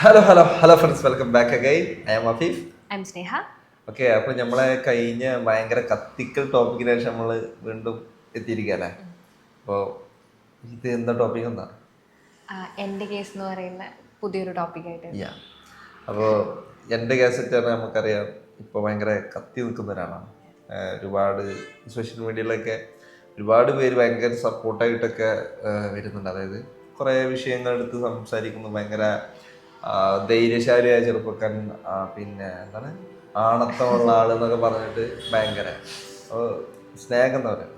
Hello hello hello friends welcome back again I am Afeef I'm Sneha okay അപ്പോൾ നമ്മളെ കഴിഞ്ഞ ഭയങ്കര കത്തിക്കൽ ടോപ്പിക്കിന് ശേഷം നമ്മൾ വീണ്ടും എത്തിയിരിക്കുകയല്ലേ അപ്പോൾ ഇത് എന്താ ടോപ്പിക് എന്താ? എന്റെ കേസ് എന്ന് പറയുന്ന പുതിയൊരു ടോപ്പിക്കായിട്ട് യാ അപ്പോൾ എന്റെ കേസ് പറഞ്ഞാൽ നമുക്കറിയാം ഇപ്പോൾ ഭയങ്കര കത്തി നിൽക്കുന്ന ഒരാളാണ്. ഒരുപാട് സോഷ്യൽ മീഡിയയിലൊക്കെ ഒരുപാട് പേര് ഭയങ്കര സപ്പോർട്ടായിട്ടൊക്കെ വരുന്നുണ്ട്. അതായത് കുറേ വിഷയങ്ങൾ എടുത്ത് സംസാരിക്കുന്നു ഭയങ്കര ധൈര്യശാലിയായ ചെറുപ്പക്കാരൻ പിന്നെ എന്താണ്? ആണത്തമുള്ള ആൾ എന്നൊക്കെ പറഞ്ഞിട്ട് ഭയങ്കര സ്നേഹം എന്താ പറയുക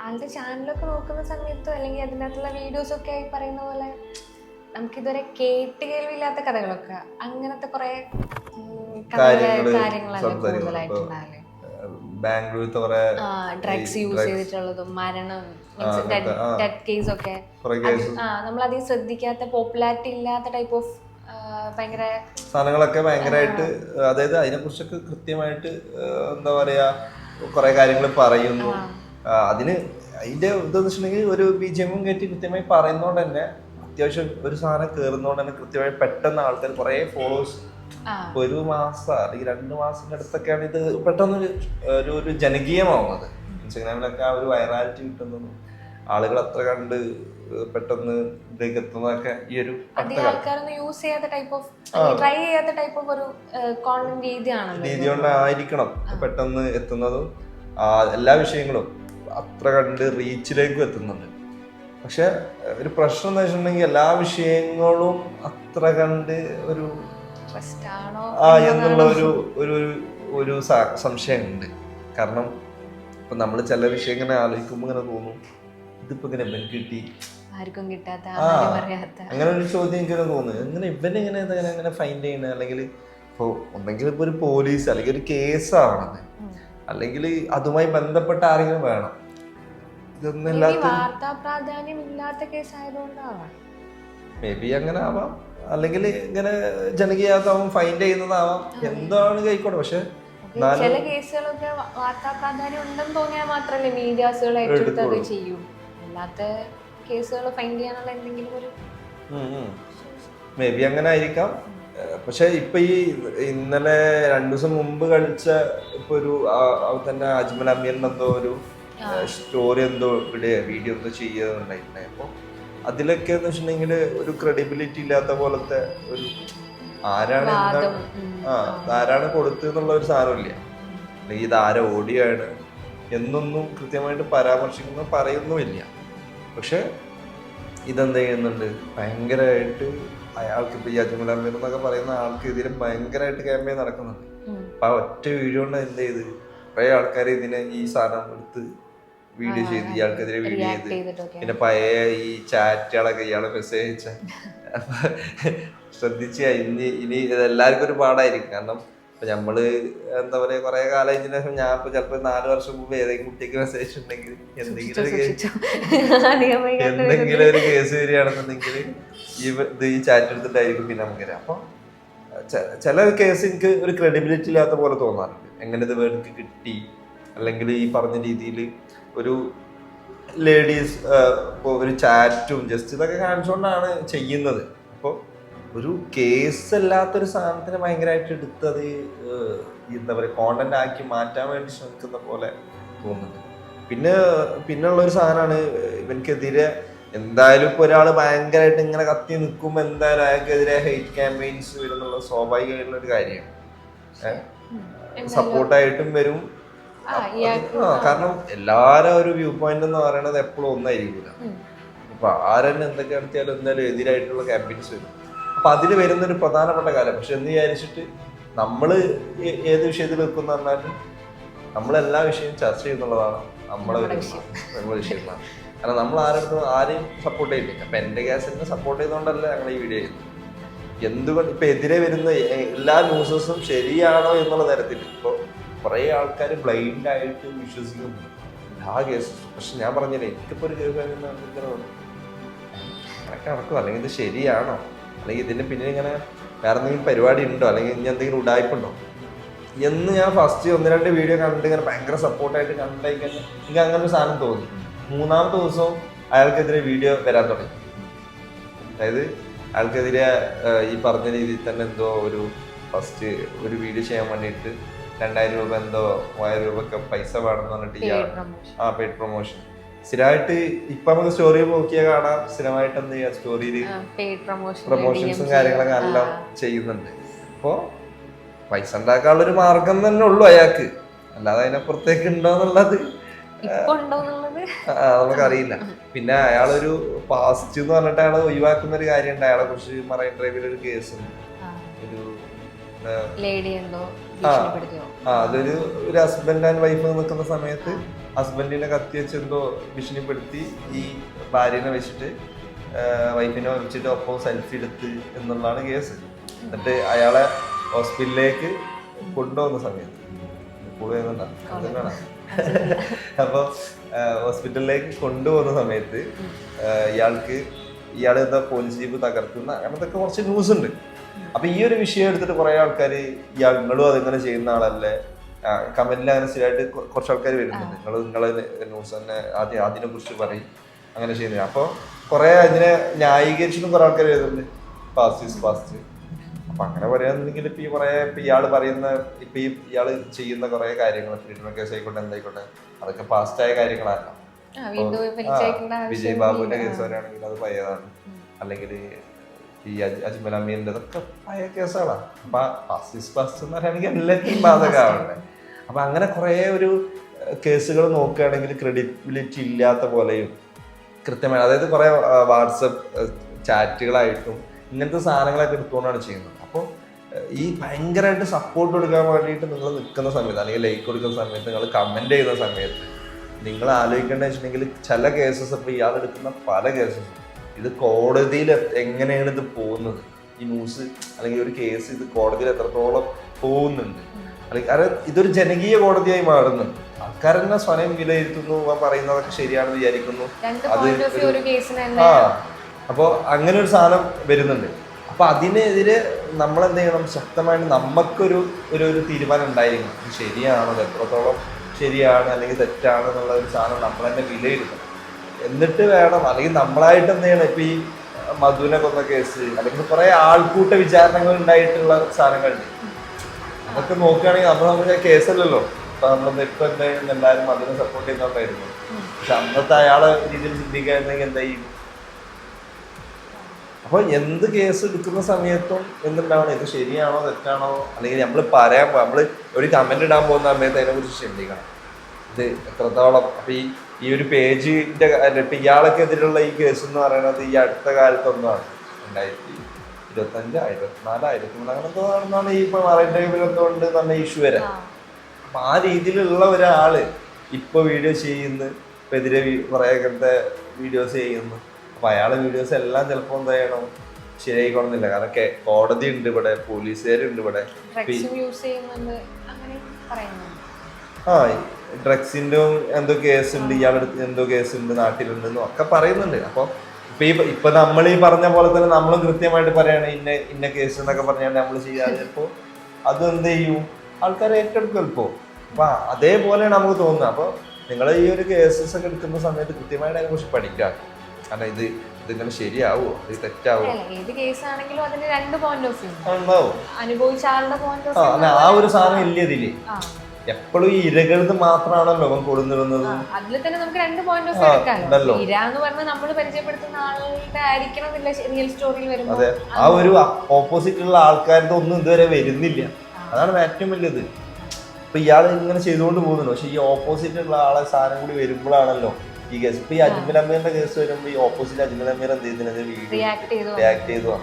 ആളുടെ ചാനലൊക്കെ നോക്കുന്ന സമയത്തോ അല്ലെങ്കിൽ അതിനകത്തുള്ള വീഡിയോസ് ഒക്കെ ആയി പറയുന്ന പോലെ നമുക്കിതുവരെ കേട്ട് കേൾവില്ലാത്ത കഥകളൊക്കെ അങ്ങനത്തെ കുറെ കാര്യങ്ങളാണ്. കൂടുതലായിട്ടുണ്ടാവില്ലേ ബാംഗ്ലൂരിലത്തെ കുറേ ഡ്രഗ്സ് യൂസ് ചെയ്തിട്ടുള്ളതും മരണം ഡെത്ത് കേസ് ഒക്കെ. കുറേ അധികം ശ്രദ്ധിക്കാത്ത പോപ്പുലാരിറ്റി ഇല്ലാത്ത ടൈപ്പ് ഓഫ് ഭയങ്കര സാധനങ്ങളൊക്കെ ഭയങ്കരമായിട്ട് അതായത് അതിനെക്കുറിച്ചൊക്കെ കൃത്യമായിട്ട് എന്താ പറയാ കുറെ കാര്യങ്ങൾ പറയുന്നു. അതിന് അതിന്റെ ഇതെന്ന് വെച്ചിട്ടുണ്ടെങ്കിൽ ഒരു ബി ജി എമ്മും കയറ്റി കൃത്യമായി പറയുന്നതുകൊണ്ട് തന്നെ അത്യാവശ്യം ഒരു സാധനം കയറുന്നതുകൊണ്ട് തന്നെ കൃത്യമായി പെട്ടെന്ന് ആൾക്കാർ കുറേ ഫോളോവേഴ്സ് ഒരു മാസം അല്ലെങ്കിൽ രണ്ട് മാസത്തിന്റെ അടുത്തൊക്കെയാണ് ഇത് പെട്ടെന്ന് ഒരു ഒരു ജനകീയമാവുന്നത്. ഇൻസ്റ്റഗ്രാമിലൊക്കെ ആ ഒരു വൈറാലിറ്റി കിട്ടുന്നതും ആളുകൾ അത്ര കണ്ട് പെട്ടെന്ന് ഇതിലേക്ക് എത്തുന്നതൊക്കെ ഈ ഒരു യൂസ് ചെയ്യാത്ത ടൈപ്പ് ഓഫ് ട്രൈ ചെയ്യാത്ത ടൈപ്പ് ഓഫ് ഒരു കോണ്ടന്റ് രീതി കൊണ്ടായിരിക്കണം പെട്ടെന്ന് എത്തുന്നതും ആ, എല്ലാ വിഷയങ്ങളും അത്ര കണ്ട് റീച്ചിലേക്കും എത്തുന്നുണ്ട്. പക്ഷെ ഒരു പ്രശ്നം എന്ന് വെച്ചിട്ടുണ്ടെങ്കിൽ എല്ലാ വിഷയങ്ങളും അത്ര കണ്ട് ഒരു ആ എന്നുള്ള ഒരു ഒരു ഒരു- സംശയമുണ്ട്. കാരണം ഇപ്പൊ നമ്മൾ ചില വിഷയം ഇങ്ങനെ ആലോചിക്കുമ്പോൾ ഇങ്ങനെ തോന്നും ഇതിപ്പോ ഇങ്ങനെ ഇവൻ കിട്ടി. ആർക്കും കിട്ടാത്ത അങ്ങനെ ഒരു ചോദ്യം എനിക്ക് തോന്നുന്നു. ഇങ്ങനെ ഇവൻ ഇങ്ങനെ അങ്ങനെ ഫൈൻഡ് ചെയ്യണ അല്ലെങ്കിൽ ഇപ്പോൾ ഒന്നെങ്കിൽ ഇപ്പോൾ ഒരു പോലീസ് അല്ലെങ്കിൽ ഒരു കേസ് ഉം. അല്ലെങ്കിൽ അതുമായി ബന്ധപ്പെട്ട ആരെങ്കിലും വേണം. ഇതൊന്നും വാർത്താ പ്രാധാന്യം ഇല്ലാത്ത കേസ് ആയതുകൊണ്ടാവാം മേ ബി അങ്ങനെ ആവാം. അല്ലെങ്കിൽ ഇങ്ങനെ ജനകീയതാവും ഫൈൻഡ് ചെയ്യുന്നതാവാം. എന്താണ് കൈക്കോട്ടെ? പക്ഷെ ചില കേസുകളൊക്കെ വാർത്താ പ്രാധാന്യം ഉണ്ടെന്ന് തോന്നിയാൽ മാത്രമല്ലേ മീഡിയാസുകൾ ഏറ്റെടുത്തത് ചെയ്യൂ. അല്ലാത്ത കേസുകൾ ഫൈൻഡ് ചെയ്യാനുള്ള എന്തെങ്കിലും ഒരു മേ ബി അങ്ങനെ ആയിരിക്കാം. പക്ഷെ ഇപ്പൊ ഈ ഇന്നലെ രണ്ടു ദിവസം മുമ്പ് കളിച്ച ഇപ്പൊ ഒരു തന്നെ അജ്മൽ അമീറിന് എന്തോ ഒരു സ്റ്റോറി എന്തോ ഇവിടെ വീഡിയോ എന്തോ ചെയ്യുന്നുണ്ടായിട്ടുണ്ടായി അപ്പൊ അതിലൊക്കെ എന്ന് വെച്ചിട്ടുണ്ടെങ്കിൽ ഒരു ക്രെഡിബിലിറ്റി ഇല്ലാത്ത പോലത്തെ ഒരു ആരാണ് എന്താണ് ആ ആരാണ് കൊടുത്തതെന്നുള്ള ഒരു സാരമില്ല. അല്ലെങ്കിൽ ഇത് ആരെ ഓടിയാണ് എന്നൊന്നും കൃത്യമായിട്ട് പരാമർശിക്കുന്ന പറയുന്നുമില്ല. പക്ഷെ ഇതെന്ത് ചെയ്യുന്നുണ്ട്? ഭയങ്കരമായിട്ട് അയാൾക്ക് ഇപ്പൊ ഈ അജ്മൽ അമീർ എന്നൊക്കെ പറയുന്ന ആൾക്കെതിരെ ഭയങ്കരമായിട്ട് ക്യാമ്പയിൻ നടക്കുന്നുണ്ട്. അപ്പൊ ആ ഒറ്റ വീഡിയോ കൊണ്ട് എന്ത് ചെയ്ത്? കുറെ ആൾക്കാർ ഇതിനെ ഈ സാധനം എടുത്ത് വീഡിയോ ചെയ്ത് ഇയാൾക്കെതിരെ വീഡിയോ ചെയ്ത്. പിന്നെ പഴയ ഈ ചാറ്റുകളൊക്കെ ഇയാളെ മെസ്സേജ് അയച്ച. ശ്രദ്ധിച്ച ഇനി ഇനി ഇത് എല്ലാവർക്കും ഒരു പാടായിരിക്കും. കാരണം ഇപ്പൊ നമ്മൾ എന്താ പറയാ കുറെ കാലം ഇതിന് ശേഷം ഞാൻ ഇപ്പൊ ചിലപ്പോ നാല് വർഷം മുമ്പ് ഏതെങ്കിലും കുട്ടിക്ക് മെസ്സേജ് ഉണ്ടെങ്കിൽ എന്തെങ്കിലും ഒരു. എന്തെങ്കിലും ഒരു കേസ് വരികയാണെന്നുണ്ടെങ്കിൽ ഈ ഇത് ഈ ചാറ്റ് എടുത്തിട്ടായിരിക്കും പിന്നെ നമുക്കറിയാം അപ്പൊ ചില കേസ് എനിക്ക് ഒരു ക്രെഡിബിലിറ്റി ഇല്ലാത്ത പോലെ തോന്നാറുണ്ട്. എങ്ങനെ ഇത് വേർക്ക് കിട്ടി അല്ലെങ്കിൽ ഈ പറഞ്ഞ രീതിയിൽ ഒരു ലേഡീസ് ഇപ്പോൾ ഒരു ചാറ്റും ജസ്റ്റ് ഇതൊക്കെ കാണിച്ചുകൊണ്ടാണ് ചെയ്യുന്നത്. അപ്പോൾ ഒരു കേസ് അല്ലാത്തൊരു സാധനത്തിന് ഭയങ്കരമായിട്ട് എടുത്തത് എന്താ പറയുക കോണ്ടന്റ് ആക്കി മാറ്റാൻ വേണ്ടി ശ്രമിക്കുന്ന പോലെ തോന്നുന്നു പിന്നെ പിന്നെയുള്ള ഒരു സാധനമാണ് ഇവനക്കെതിരെ എന്തായാലും ഇപ്പോൾ ഒരാൾ ഭയങ്കരമായിട്ട് ഇങ്ങനെ കത്തി നിൽക്കുമ്പോൾ എന്തായാലും അയാൾക്കെതിരെ ഹെയ്റ്റ് ക്യാമ്പയിൻസ് വരുന്നുള്ള സ്വാഭാവികമായിട്ടുള്ള ഒരു കാര്യമാണ്. സപ്പോർട്ടായിട്ടും വരും. ആ, കാരണം എല്ലാരും ഒരു വ്യൂ പോയിന്റ് എന്ന് പറയുന്നത് എപ്പോഴും ഒന്നായിരിക്കില്ല ഇപ്പൊ ആരെന്നെ എന്തൊക്കെ നടത്തിയാലും എന്തായാലും എതിരായിട്ടുള്ള ക്യാമ്പയിൻസ് വരും. അപ്പൊ അതിൽ വരുന്ന ഒരു പ്രധാനപ്പെട്ട കാലം പക്ഷെ എന്ന് വിചാരിച്ചിട്ട് നമ്മൾ ഏത് വിഷയത്തിൽ വെക്കുന്ന പറഞ്ഞാലും നമ്മളെല്ലാ വിഷയവും ചർച്ച ചെയ്യുന്നുള്ളതാണ് നമ്മളെ ഒരു നമ്മളെ വിഷയങ്ങളാണ് കാരണം നമ്മൾ ആരുടെ ആരെയും സപ്പോർട്ട് ചെയ്തില്ല അപ്പൊ എന്റെ ഗ്യാസിനെ സപ്പോർട്ട് ചെയ്തുകൊണ്ടല്ല ഞങ്ങൾ ഈ വീഡിയോ ചെയ്യുന്നത്. എന്തുകൊണ്ട് ഇപ്പൊ എതിരെ വരുന്ന എല്ലാ ന്യൂസസും ശരിയാണോ എന്നുള്ള തരത്തിൽ ഇപ്പൊ കുറെ ആൾക്കാർ ബ്ലൈൻഡ് ആയിട്ട് വിശ്വസിക്കുന്നു എല്ലാ കേസും പക്ഷെ ഞാൻ പറഞ്ഞില്ല എനിക്കിപ്പോ ഒരു കേസ് കണക്ക് നടക്കും. അല്ലെങ്കിൽ ഇത് ശരിയാണോ? അല്ലെങ്കിൽ ഇതിന്റെ പിന്നെ ഇങ്ങനെ വേറെ എന്തെങ്കിലും പരിപാടി ഉണ്ടോ? അല്ലെങ്കിൽ ഇനി എന്തെങ്കിലും ഉടായ്പുണ്ടോ? എന്ന് ഞാൻ ഫസ്റ്റ് ഒന്ന് രണ്ട് വീഡിയോ കണ്ടിട്ട് ഇങ്ങനെ ഭയങ്കര സപ്പോർട്ടായിട്ട് കഴിഞ്ഞാൽ എനിക്ക് അങ്ങനെ ഒരു സാധനം തോന്നി. മൂന്നാമത്തെ ദിവസവും അയാൾക്കെതിരെ വീഡിയോ വരാൻ തുടങ്ങി. അതായത് അയാൾക്കെതിരെ ഈ പറഞ്ഞ രീതിയിൽ തന്നെ എന്തോ ഒരു ഫസ്റ്റ് ഒരു വീഡിയോ ചെയ്യാൻ വേണ്ടിയിട്ട് രണ്ടായിരം രൂപ എന്തോ മൂവായിരം രൂപ ഒക്കെ പൈസ വേണമെന്ന് പറഞ്ഞിട്ട് ഇയാൾ ആ പെയ്ഡ് പ്രൊമോഷൻ സ്ഥിരമായിട്ട് ഇപ്പൊ നമുക്ക് സ്റ്റോറി നോക്കിയാൽ കാണാം. സ്ഥിരമായിട്ട് എന്ത് ചെയ്യാം? സ്റ്റോറിയിൽ പ്രൊമോഷൻ പ്രൊമോഷൻസും കാര്യങ്ങളൊക്കെ എല്ലാം ചെയ്യുന്നുണ്ട്. അപ്പോ പൈസ ഉണ്ടാക്കാനുള്ള ഒരു മാർഗം തന്നെ ഉള്ളു അയാൾക്ക്. അല്ലാതെ അതിനപ്പുറത്തേക്ക് ഉണ്ടോ എന്നുള്ളത് ഇപ്പൊ ഉണ്ടോന്നുള്ളത് നമുക്കറിയില്ല. പിന്നെ അയാളൊരു പാസ്റ്റ് എന്ന് പറഞ്ഞിട്ട് അയാൾ ഒഴിവാക്കുന്ന ഒരു കാര്യമുണ്ട്. അയാളെ കുറിച്ച് മറൈൻ ഡ്രൈവിൽ ഒരു കേസ് ഒരു ലേഡി എന്തോ? ഭീഷണിപ്പെടുത്തിയോ ആ അതൊരു ഒരു ഹസ്ബൻഡ് ആൻഡ് വൈഫ് നിൽക്കുന്ന സമയത്ത് ഹസ്ബൻഡിനെ കത്തി വെച്ച് എന്തോ ഭീഷണിപ്പെടുത്തി ഈ ഭാര്യനെ വെച്ചിട്ട് വൈഫിനെ വെച്ചിട്ട് ഒപ്പം സെൽഫി എടുത്ത് എന്നുള്ളതാണ് കേസ്. എന്നിട്ട് അയാളെ ഹോസ്പിറ്റലിലേക്ക് കൊണ്ടുപോകുന്ന സമയത്ത്. കൂടുതലാണ് അപ്പോൾ ഹോസ്പിറ്റലിലേക്ക് കൊണ്ടുപോകുന്ന സമയത്ത് ഇയാൾക്ക് ഇയാൾ എന്താ പോലീസ് ജീപ്പ് തകർക്കുന്ന അങ്ങനത്തെ കുറച്ച് ന്യൂസ് ഉണ്ട്. അപ്പൊ ഈ ഒരു വിഷയം എടുത്തിട്ട് കുറെ ആൾക്കാർ ഞങ്ങളും അതിങ്ങനെ ചെയ്യുന്ന ആളല്ലേ? കമന്റിൽ അങ്ങനെ സ്ഥിരമായിട്ട് കുറച്ച് ആൾക്കാർ വരുന്നുണ്ട്. നിങ്ങൾ നിങ്ങളെ ന്യൂസ് തന്നെ ആദ്യം അതിനെ കുറിച്ച് പറയും. അങ്ങനെ ചെയ്യുന്നത്. അപ്പോൾ കുറെ അതിനെ ന്യായീകരിച്ചിട്ടും കുറെ ആൾക്കാർ വരുന്നുണ്ട്. ഫാസ്റ്റ് പാസ്റ്റ് ഫാസ്റ്റ് അപ്പൊ അങ്ങനെ പറയാന്നുണ്ടെങ്കിൽ ഇപ്പൊ ഈ കുറെ ഇപ്പൊ ഇയാൾ പറയുന്ന ഇപ്പൊ ഈ ഇയാൾ ചെയ്യുന്ന കുറെ കാര്യങ്ങൾ ഫ്രീഡം കേസ് ആയിക്കോട്ടെ എന്തായിക്കോട്ടെ അതൊക്കെ പാസ്റ്റ് ആയ കാര്യങ്ങളല്ല ആ, വിജയ് ബാബുവിന്റെ കേസ് വരെയാണെങ്കിൽ അത് പഴയതാണ്. അല്ലെങ്കിൽ ഈ അജ്- അജ്മൽ അമീന്റെ ഇതൊക്കെ പഴയ കേസുകളാണ് അപ്പൊ ഫാസ്റ്റ് ഈസ് ഫാസ്റ്റ് എന്ന് പറയുകയാണെങ്കിൽ എല്ലാത്തിനും ബാധകമാവണ്ടേ. അപ്പം അങ്ങനെ കുറെ ഒരു കേസുകൾ നോക്കുകയാണെങ്കിൽ ക്രെഡിബിലിറ്റി ഇല്ലാത്ത പോലെയും കൃത്യമായി അതായത് കുറെ വാട്സപ്പ് ചാറ്റുകളായിട്ടും ഇങ്ങനത്തെ സാധനങ്ങളൊക്കെ എടുത്തുകൊണ്ടാണ് ചെയ്യുന്നത്. അപ്പോൾ ഈ ഭയങ്കരമായിട്ട് സപ്പോർട്ട് കൊടുക്കാൻ വേണ്ടിയിട്ട് നിങ്ങൾ നിൽക്കുന്ന സമയത്ത് അല്ലെങ്കിൽ ലൈക്ക് കൊടുക്കുന്ന സമയത്ത് നിങ്ങൾ കമന്റ് ചെയ്യുന്ന സമയത്ത് നിങ്ങൾ ആലോചിക്കേണ്ടത് വെച്ചിട്ടുണ്ടെങ്കിൽ ചില കേസസ് ഇപ്പോൾ ഇയാൾ എടുക്കുന്ന പല കേസസും ഇത് കോടതിയിൽ എങ്ങനെയാണ് ഇത് പോകുന്നത്? ഈ ന്യൂസ് അല്ലെങ്കിൽ ഒരു കേസ് ഇത് കോടതിയിൽ എത്രത്തോളം പോകുന്നുണ്ട്? അല്ലെങ്കിൽ കാരണം ഇതൊരു ജനകീയ കോടതിയായി മാറുന്നു. ആൾക്കാരെന്നെ സ്വയം വിലയിരുത്തുന്നു പറയുന്നതൊക്കെ ശരിയാണെന്ന് വിചാരിക്കുന്നു. അത് ആ അപ്പോൾ അങ്ങനെ ഒരു സാധനം വരുന്നുണ്ട്. അപ്പൊ അതിനെതിരെ നമ്മൾ എന്ത് ചെയ്യണം ശക്തമായിട്ട് നമുക്കൊരു ഒരു ഒരു തീരുമാനം ഉണ്ടായിരിക്കണം. ശരിയാണോ? എത്രത്തോളം ശരിയാണ്? അല്ലെങ്കിൽ തെറ്റാണ് എന്നുള്ള ഒരു സാധനം നമ്മൾ തന്നെ വിലയിരുത്തണം. എന്നിട്ട് വേണം. അല്ലെങ്കിൽ നമ്മളായിട്ട് എന്തെയാണ് ഇപ്പൊ ഈ മധുവിനെ കൊന്ന കേസ് അല്ലെങ്കിൽ കുറെ ആൾക്കൂട്ട വിചാരണകൾ ഉണ്ടായിട്ടുള്ള സാധനങ്ങളുണ്ട്. അതൊക്കെ നോക്കുകയാണെങ്കിൽ നമ്മൾ നമ്മുടെ കേസല്ലല്ലോ. ഇപ്പൊ നമ്മൾ ഇപ്പൊ എന്തായാലും എല്ലാവരും മധുവിനെ സപ്പോർട്ട് ചെയ്യുന്നുണ്ടായിരുന്നു പക്ഷെ അന്നത്തെ അയാളെ രീതിയിൽ ചിന്തിക്കായിരുന്നെങ്കിൽ എന്താ ചെയ്യും? അപ്പൊ എന്ത് കേസ് എടുക്കുന്ന സമയത്തും എന്തുണ്ടാവണം? ഇത് ശരിയാണോ തെറ്റാണോ? അല്ലെങ്കിൽ നമ്മൾ പറയാൻ നമ്മൾ ഒരു കമന്റ് ഇടാൻ പോകുന്ന സമയത്ത് അതിനെ കുറിച്ച് ചിന്തിക്കണം. ഇത് എത്രത്തോളം അപ്പൊ ഈ ഈ ഒരു പേജിന്റെ ഇയാളൊക്കെ ഇയാൾക്കെതിരെയുള്ള ഈ കേസ് എന്ന് പറയുന്നത് ഈ അടുത്ത കാലത്തൊന്നാണ്. രണ്ടായിരത്തി ഇരുപത്തഞ്ച് ഇരുപത്തിനാല് ആയിരത്തി മൂന്ന് അങ്ങനെ എന്തോ ഈ ഇപ്പൊ മറൈൻ ഡ്രൈവിൽ എന്തുകൊണ്ട് നല്ല ഇഷ്യൂ വരാം. അപ്പൊ ആ രീതിയിലുള്ള ഒരാൾ ഇപ്പൊ വീഡിയോ ചെയ്യുന്നു ഇപ്പൊ എതിരെ അങ്ങനത്തെ വീഡിയോസ് ചെയ്യുന്നു. അപ്പൊ അയാളെ വീഡിയോസ് എല്ലാം ചിലപ്പോ എന്താ ചെയ്യണം? ശരിയായിക്കോണമെന്നില്ല കാരണം കോടതി ഉണ്ട് ഇവിടെ പോലീസുകാരുണ്ട് ഇവിടെ. ആ ഡ്രഗ്സിന്റെ എന്തോ കേസ് ഉണ്ട് ഇയാളെടുത്ത് എന്തോ കേസ് ഉണ്ട് നാട്ടിലുണ്ട് എന്നും ഒക്കെ പറയുന്നുണ്ട്. അപ്പോൾ ഇപ്പൊ ഈ ഇപ്പൊ നമ്മൾ ഈ പറഞ്ഞ പോലെ തന്നെ നമ്മൾ കൃത്യമായിട്ട് പറയാണ് ഇന്ന ഇന്ന കേസ് എന്നൊക്കെ പറഞ്ഞാൽ നമ്മൾ ചെയ്യാതെ ചിലപ്പോ അത് എന്ത് ചെയ്യും? ആൾക്കാർ ഏറ്റെടുക്കും ഇപ്പോൾ അപ്പൊ അതേപോലെയാണ് നമുക്ക് തോന്നുന്നത്. അപ്പോൾ നിങ്ങൾ ഈ ഒരു കേസസ് ഒക്കെ എടുക്കുന്ന സമയത്ത് കൃത്യമായിട്ട് അതിനെ കുറിച്ച് പഠിക്കാം കാരണം ഇത് ഇതിങ്ങനെ ശരിയാവോ? ഇത് തെറ്റാവോ? ഏത് കേസ് ആണെങ്കിലും അതിന് രണ്ട് പോയിന്റ് ഓഫ് വ്യൂ ഉണ്ടാവും. അനുഭവിച്ച ആളുടെ പോയിന്റ് ആ ഒരു സാധനം ഇല്ല ഇതിൽ. എപ്പോഴും ഈ ഇരകളത് മാത്രമാണല്ലോ അവൻ കൊടുന്നിരുന്നത് അതിൽ തന്നെ നമുക്ക് രണ്ട് പോയിന്റ് ഓഫ് എടുക്കാമല്ലോ ഇര എന്ന് പറഞ്ഞാൽ നമ്മൾ പരിചയപ്പെടുത്തുന്ന ആളുടെ ആയിരിക്കണം എന്നില്ല റിയൽ സ്റ്റോറിയിൽ വരുമ്പോൾ അതെ. ആ ഒരു ഓപ്പോസിറ്റ് ഉള്ള ആൾക്കാരുടെ ഒന്നും ഇതുവരെ വരുന്നില്ല. അതാണ് ഏറ്റവും വലിയത്. ഇപ്പൊ ഇയാൾ ഇങ്ങനെ ചെയ്തുകൊണ്ട് പോകുന്നുണ്ട്. പക്ഷെ ഈ ഓപ്പോസിറ്റ് ഉള്ള ആളെ സാധനം കൂടി വരുമ്പോഴാണല്ലോ ഈ കേസ് ഇപ്പൊ ഈ അജ്മൽ അമീറിന്റെ കേസ് വരുമ്പോൾ ഈ ഓപ്പോസിറ്റ് അജ്മൽ അമീർ എന്ത് വീഡിയോ റിയാക്ട് ചെയ്തു.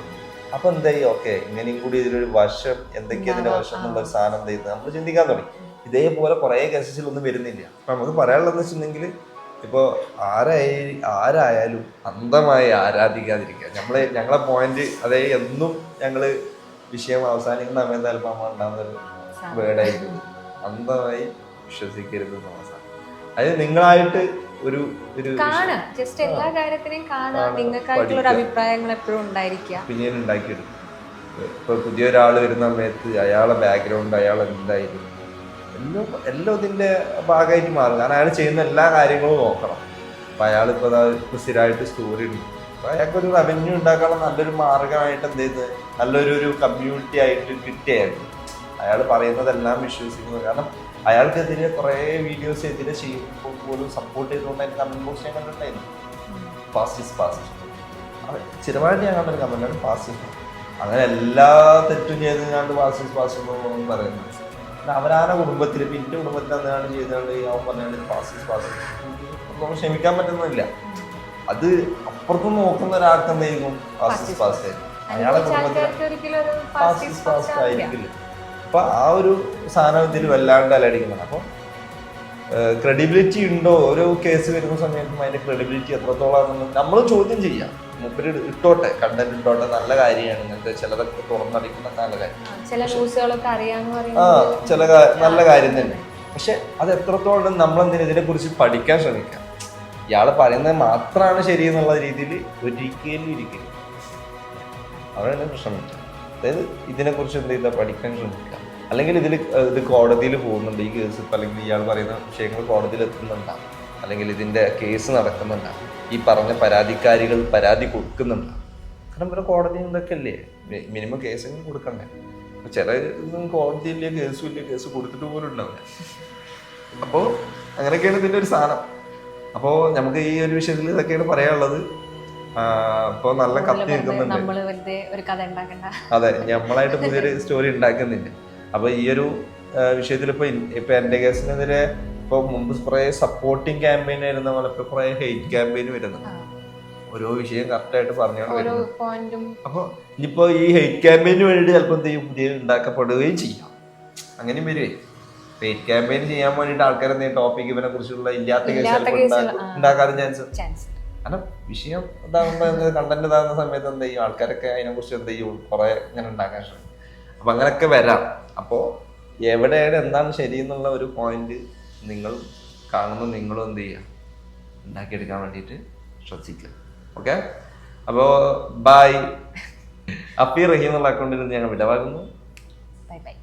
അപ്പൊ എന്തായി? ഓക്കെ. ഇങ്ങനെയും കൂടി ഇതിലൊരു വശം എന്തൊക്കെയാ ഇതിന്റെ വശം എന്നുള്ള സാധനം എന്ത് ചെയ്യുന്നത് നമ്മൾ ചിന്തിക്കാൻ തുടങ്ങി. ഇതേപോലെ കുറേ കേസസിൽ ഒന്നും വരുന്നില്ല. അപ്പൊ നമുക്ക് പറയാനുള്ളതെന്ന് വെച്ചിട്ടുണ്ടെങ്കിൽ ഇപ്പോൾ ആരായി ആരായാലും അന്ധമായി ആരാധിക്കാതിരിക്കുക. നമ്മളെ ഞങ്ങളെ പോയിന്റ് അതായത് എന്നും ഞങ്ങൾ വിഷയം അവസാനിക്കുന്ന സമയത്ത് ചിലപ്പോൾ നമ്മൾ ഉണ്ടാകുന്ന വേർഡായിരിക്കും അന്ധമായി വിശ്വസിക്കരുത് അവസാനം. അതായത് നിങ്ങളായിട്ട് ഒരു ഒരു കാണാം ജസ്റ്റ് എല്ലാ കാര്യത്തിനെയും കാണാം, നിങ്ങൾക്കായിട്ടുള്ള ഒരു അഭിപ്രായങ്ങൾ എപ്പോഴും ഉണ്ടായിരിക്കുക. പിന്നീട് ഉണ്ടാക്കിയെടുക്കും ഇപ്പൊ പുതിയൊരാൾ വരുന്ന സമയത്ത് അയാളെ ബാക്ക്ഗ്രൗണ്ട് അയാൾ എന്തായിരുന്നു? എല്ലാം എല്ലാം ഇതിന്റെ ഭാഗമായിട്ട് മാറും. കാരണം അയാൾ ചെയ്യുന്ന എല്ലാ കാര്യങ്ങളും നോക്കണം. അപ്പം അയാളിപ്പോൾ ഇപ്പൊ ഇപ്പൊ സ്ഥിരമായിട്ട് സ്റ്റോറി ഉണ്ട് അപ്പോൾ അയാൾക്കൊരു റവന്യൂ ഉണ്ടാക്കാനുള്ള നല്ലൊരു മാർഗമായിട്ട് എന്ത് ചെയ്ത് നല്ലൊരു ഒരു കമ്മ്യൂണിറ്റി ആയിട്ട് കിട്ടിയായിരുന്നു. അയാൾ പറയുന്നതെല്ലാം വിശ്വസിക്കുന്നത് കാരണം അയാൾക്കെതിരെ കുറേ വീഡിയോസ് എതിരെ ചെയ്യുമ്പോൾ പോലും സപ്പോർട്ട് ചെയ്തുകൊണ്ട് അതിന് കമന്റ് ബോക്സ് ഞാൻ കണ്ടിട്ടുണ്ടായിരുന്നു. ഫാസ്റ്റ് ഇസ് ഫാസ്റ്റ് സ്ഥിരമായിട്ട് ഞാൻ കണ്ടൊരു കമന്റാണ് ഫാസ്റ്റ് അങ്ങനെ എല്ലാ തെറ്റും ചെയ്ത് ഞാൻ ഫാസ്റ്റ് ഇസ് ഫാസ്റ്റ് എന്ന് പറയുന്നത് അവരാന കുടുംബത്തിൽ ഇപ്പം എന്റെ കുടുംബത്തിൽ അന്നാണ് ചെയ്തുകൊണ്ട് അവൻ പറഞ്ഞാൽ പാസ് പാസ്. നമുക്ക് ക്ഷമിക്കാൻ പറ്റുന്നില്ല അത് അപ്പുറത്ത് നോക്കുന്ന ഒരാൾക്ക് എന്തായിരിക്കും ഫാസ്റ്റ് ഇസ് അയാളെ കുടുംബത്തിൽ fast ആവില്ല. ആയിരിക്കില്ല. അപ്പൊ ആ ഒരു സാധനം ഇതിൽ വല്ലാണ്ട് അലടിക്കുന്നത് അപ്പോൾ ക്രെഡിബിലിറ്റി ഉണ്ടോ? ഓരോ കേസ് വരുന്ന സമയത്തും അതിന്റെ ക്രെഡിബിലിറ്റി എത്രത്തോളം നമ്മൾ ചോദ്യം ചെയ്യാം. മുപ്പര് ഇട്ടോട്ടെ കണ്ടന്റ് ഇട്ടോട്ടെ നല്ല കാര്യമാണ്. ഇങ്ങനത്തെ ചിലതൊക്കെ തുറന്നടിക്കുന്ന നല്ല കാര്യം. ആ, ചില നല്ല കാര്യം തന്നെ. പക്ഷെ അത് എത്രത്തോളം നമ്മളെന്തിനും ഇതിനെ കുറിച്ച് പഠിക്കാൻ ശ്രമിക്കാം ഇയാൾ പറയുന്നത് മാത്രമാണ് ശരി എന്നുള്ള രീതിയിൽ ഒരിക്കലും ഇരിക്കില്ല. അവിടെയാണ് പ്രശ്നം. അതായത് അതായത് ഇതിനെക്കുറിച്ച് എന്ത് ചെയ്താൽ പഠിക്കാൻ ശ്രമിക്കുക? അല്ലെങ്കിൽ ഇതിൽ ഇത് കോടതിയിൽ പോകുന്നുണ്ട്. ഈ കേസ് അല്ലെങ്കിൽ ഇയാൾ പറയുന്ന വിഷയങ്ങൾ കോടതിയിൽ എത്തുന്നുണ്ടാവും. അല്ലെങ്കിൽ ഇതിന്റെ കേസ് നടക്കുന്നുണ്ട് ഈ പറഞ്ഞ പരാതിക്കാരികൾ പരാതി കൊടുക്കുന്നുണ്ട് കാരണം ഇവരെ കോടതി ഇതൊക്കെ അല്ലേ മിനിമം കേസെങ്കിലും കൊടുക്കണ്ടേ? അപ്പോൾ ചില ഇതൊന്നും കോടതിയില്ല കേസും ഇല്ല കേസ് കൊടുത്തിട്ട് പോലും ഉണ്ടാവില്ല. അപ്പോൾ അങ്ങനെയൊക്കെയാണ് ഇതിന്റെ ഒരു സാധനം. അപ്പോൾ നമുക്ക് ഈ ഒരു വിഷയത്തിൽ ഇതൊക്കെയാണ് പറയാനുള്ളത്. അപ്പോൾ നല്ല കത്തി നിൽക്കുന്നുണ്ട് അതെ നമ്മളായിട്ട് പുതിയൊരു സ്റ്റോറി ഉണ്ടാക്കുന്നില്ല. അപ്പോൾ ഈ ഒരു വിഷയത്തിൽ ഇപ്പൊ ഇപ്പോൾ ഇപ്പൊ എന്റെ കേസിനെതിരെ ഇപ്പൊ മുമ്പ് സ്പ്രേ സപ്പോർട്ടിങ് ക്യാമ്പയിൻ വരുന്ന പോലെ ഇപ്പൊ കുറെ ഹെയ്റ്റ് ക്യാമ്പയിൻ വരുന്നു ഓരോ വിഷയം കറക്റ്റ് ആയിട്ട് പറഞ്ഞോണ്ട് അപ്പൊ ഇനിയിപ്പോ ഈ ഹെയ്റ്റ് ക്യാമ്പയിന് വേണ്ടി ചിലപ്പോൾ എന്ത് ചെയ്യും? പുതിയ ഉണ്ടാക്കപ്പെടുകയും ചെയ്യാം. അങ്ങനെയും വരുവേ ഹെയ്റ്റ് ക്യാമ്പയിൻ ചെയ്യാൻ വേണ്ടിയിട്ട് ആൾക്കാർ എന്തെങ്കിലും ടോപ്പിക് ഇവനെ കുറിച്ചുള്ള ഇല്ലാത്ത കേസ് ഇല്ലാത്ത കേസുകൾ, ഉണ്ടാക്കും- ഉണ്ടാക്കാനും ചാൻസ് കാരണം വിഷയം ഇതാകുമ്പോൾ കണ്ടന്റ് ഇതാകുന്ന സമയത്ത് എന്ത് ചെയ്യും? ആൾക്കാരൊക്കെ അതിനെ കുറിച്ച് എന്ത് ചെയ്യും? കുറെ ഇങ്ങനെ ഉണ്ടാക്കാൻ ശ്രമിക്കും. അപ്പൊ അങ്ങനെയൊക്കെ വരാം. അപ്പോ എവിടെയാണ് എന്താണ് ശരി എന്നുള്ള ഒരു പോയിന്റ് നിങ്ങൾ കാണുന്ന നിങ്ങളും എന്ത് ചെയ്യുക? ഉണ്ടാക്കിയെടുക്കാൻ വേണ്ടിയിട്ട് ശ്രദ്ധിക്കുക. ഓക്കെ അപ്പോൾ ബൈ അപ്പി റഹീം എന്നുള്ള അക്കൗണ്ടിൽ നിന്ന് ഞങ്ങൾ വിടവാകുന്നു ബൈ ബൈ